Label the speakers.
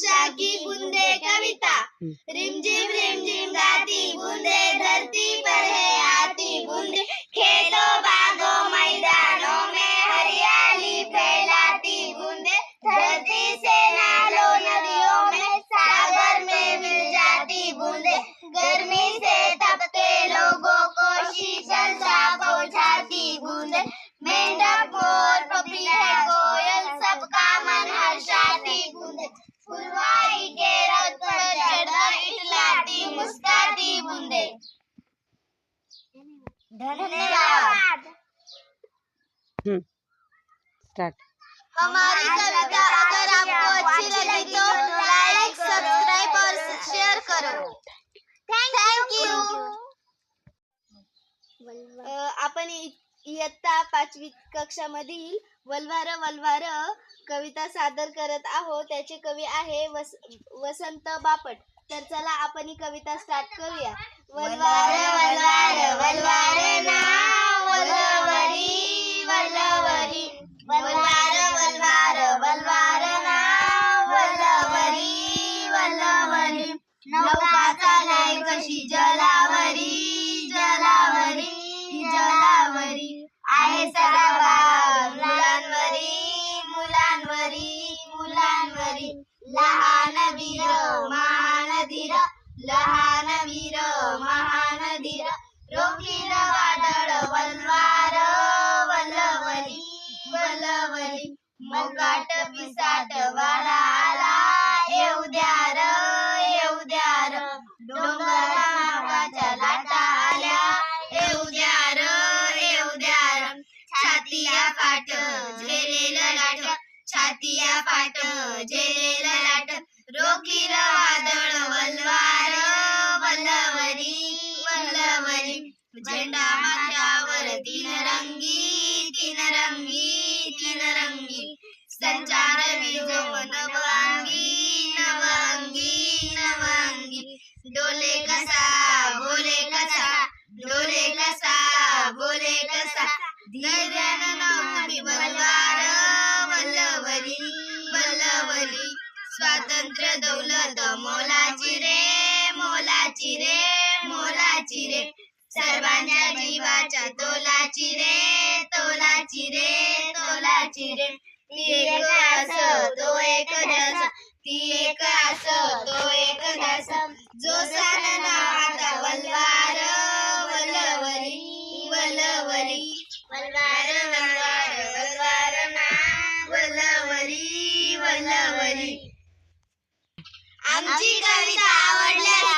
Speaker 1: कक्षा की बूंदे कविता. रिमझिम रिमझिम गाती बूंदे धरती पर है आती बूंदे. खेतों बा धन्यवाद.
Speaker 2: स्टार्ट.
Speaker 1: हमारी कविता अगर आपको अच्छी लगी तो लाइक सब्सक्राइब और शेयर करो. थँक यू आपण इयत्ता पाचवी कक्षामधील वल्वार वल्वार कविता सादर करत आहोत. त्याचे कवी आहे वस वसंत बापट. तर चला आपण ही कविता स्टार्ट करूया. वलवार वलवार वलवार नाव वल्लवरी वल्लवरी वल्वार वल्वार वल्वार नाव वल्लवरी वल्लवरी नौका चालाय कशी जलावरी जलावरी जलावरी. आहे सगळा मुलांवरी मुलांवरी मुलांवरी. लहान वीर महान धीर लहान वीर महान धीर रोखील वादळ वलवार वलवली वलवली. मलवाट पिसाट वारा आला येऊ द्या र येऊ द्या र. डोंगरा नावाच्या लाटा आल्या येऊ द्या र येऊ द्या र. छातीया फाट झेलेलं लाट. छातीया फाट झेलेलं वल्लवरी वल्लवरी झेंडा माथ्यावर तीन रंगी तीन रंगी तीन रंगी. संचार विजव नवांगी नवांगी नवांगी डोले कसा बोले कसा डोले कसा बोले कसा. धीर्यानं नवमी बलवार वल्लवरी वल्लवरी. स्वातंत्र्य दौलत मोलाची रे मोलाची रे मोलाची रे. सर्वांच्या जीवाच्या तोलाची रे तोलाची रे तोलाची रे. ती एक आस तो एक ध्यास ती एक आस तो एक ध्यास जो सान नावाचा वल्वार वलवरी वल्लवरी वलवार वलवार वल्वार ना वलवरी. आमची कविता आवडल्यास